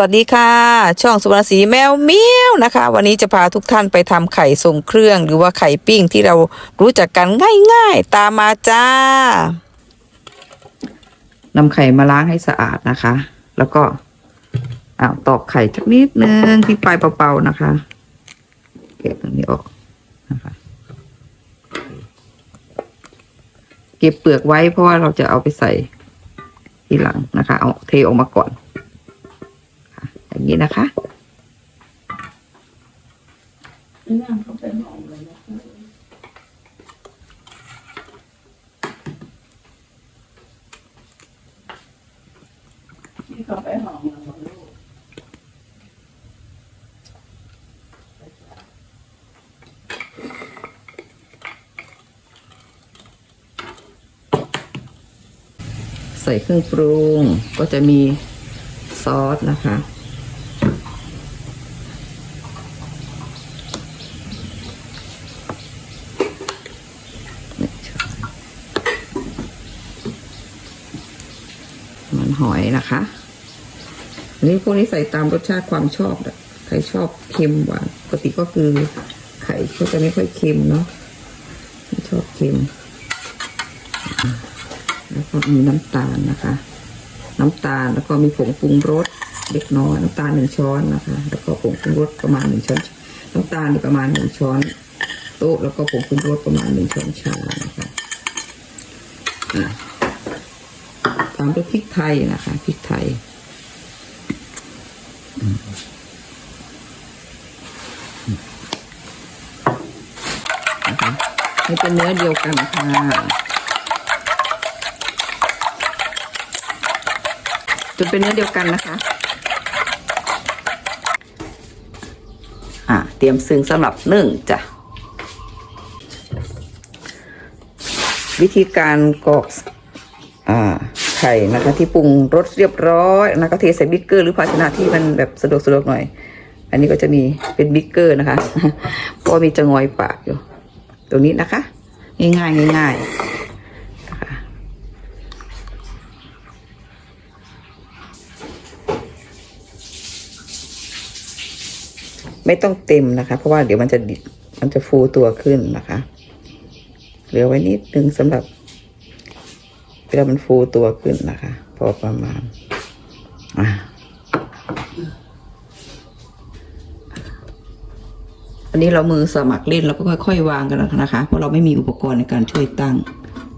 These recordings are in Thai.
วัสดีค่ะ ช่องสุวรรณศรีแมวเมียวนะคะ วันนี้จะพาทุกท่านไปทำไข่ทรงเครื่อง หรือว่าไข่ปิ้งที่เรารู้จักกันง่าย ๆ ตามมาจ้านำไข่มาล้างให้สะอาดนะคะ แล้วก็อาตอกไข่สักนิดนึงที่ปลายเป่าๆนะคะเก็บตรงนี้ออกนะคะเก็บเปลือกไว้เพราะว่าเราจะเอาไปใส่ทีหลังนะคะ เอาเทออกมาก่อน อย่างนี้นะคะใส่เครื่องปรุงก็จะมีซอสนะคะ มันหอยนะคะอันนี้พวกนี้ใส่ตามรสชาติความชอบอะใครชอบเค็มหวานปกติก็คือไข่ก็จะไม่ค่อยเค็มเนาะไม่ชอบเค็ม แล้วก็มีน้ำตาลนะคะ น้ำตาลแล้วก็มีผงปรุงรสเล็กน้อยน้ำตาลหนึ่งช้อนนะคะ แล้วก็ผงปรุงรสประมาณหนึ่งช้อน น้ำตาลประมาณหนึ่งช้อนโต๊ะแล้วก็ผงปรุงรสประมาณหนึ่งช้อนชานะคะ่ะามด้วยพริกไทยนะคะพริกไทยนะคะให้เป็นเนื้อเดียวกันค่ะจนเป็นเนื้อเดียวกันนะคะ อะเตรียมซึ่งสำหรับนึ่งจ้ะ วิธีการกรอกอ่า ไข่นะคะ ที่ปรุงรสเรียบร้อยนะคะก็เทใส่บิ๊กเกอร์หรือภาชนะที่มันแบบสะดวกสะดวกหน่อย อันนี้ก็จะมีเป็นบิ๊กเกอร์นะคะเพราะว่ามีจะงอยปากอยู่ตรงนี้นะคะ ง่ายๆง่ายๆนะคะไม่ต้องเต็มนะคะ เพราะว่าเดี๋ยวมันจะมันจะฟูตัวขึ้นนะคะ เหลือไว้นิดนึงสำหรับ เวลามันฟูตัวขึ้นนะคะ พอประมาณ อะันนี้เรามือสมัครเล่นเราก็ค่อยๆวางกันนะคะ เพราะเราไม่มีอุปกรณ์ในการช่วยตั้ง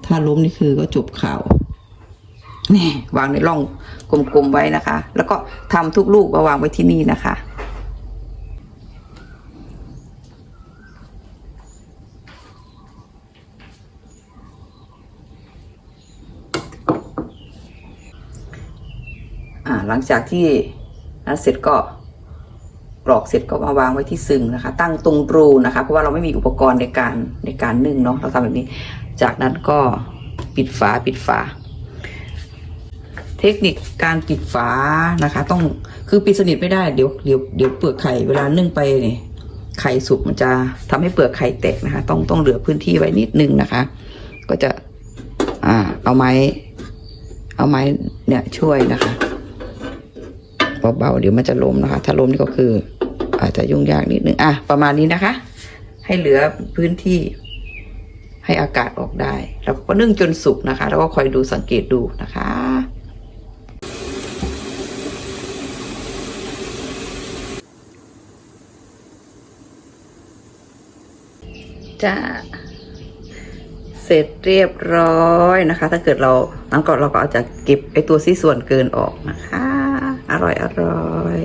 ถ้าล้มนี่คือก็จบข่าวนี่วางในร่องกลมๆไว้นะคะ แล้วก็ทำทุกลูกมาวางไว้ที่นี่นะคะ หลังจากที่นั้นเสร็จก็กรอกเสร็จก็มาวางไว้ที่ซึ่งนะคะ ตั้งตรงรูนะคะ เพราะว่าเราไม่มีอุปกรณ์ในการในการนึ่งเนาะเราทำแบบนี้ จากนั้นก็ปิดฝาปิดฝา เทคนิคการปิดฝานะคะ ต้องคือปิดสนิทไม่ได้เดี๋ยวเดี๋ยวเดี๋ยวเปลือกไข่เวลานึ่งไปเนี่ยไข่สุกมันจะทำให้เปลือกไข่แตกนะคะ ต้องต้องเหลือพื้นที่ไว้นิดนึงนะคะ ก็จะอ่าเอาไม้ เอาไม้เนี่ยช่วยนะคะ เบาๆเดี๋ยวมันจะล้มนะคะ ถ้าล้มนี่ก็คือ อาจจะยุ่งยากนิดนึงอะประมาณนี้นะคะ ให้เหลือพื้นที่ให้อากาศออกได้ แล้วก็นึ่งจนสุกนะคะ แล้วก็คอยดูสังเกตดูนะคะจ้าเสร็จเรียบร้อยนะคะ ถ้าเกิดเราน้ำก่อนเราก็อาจจะเก็บไอตัวซี่ส่วนเกินออกนะคะ อร่อยอร่อย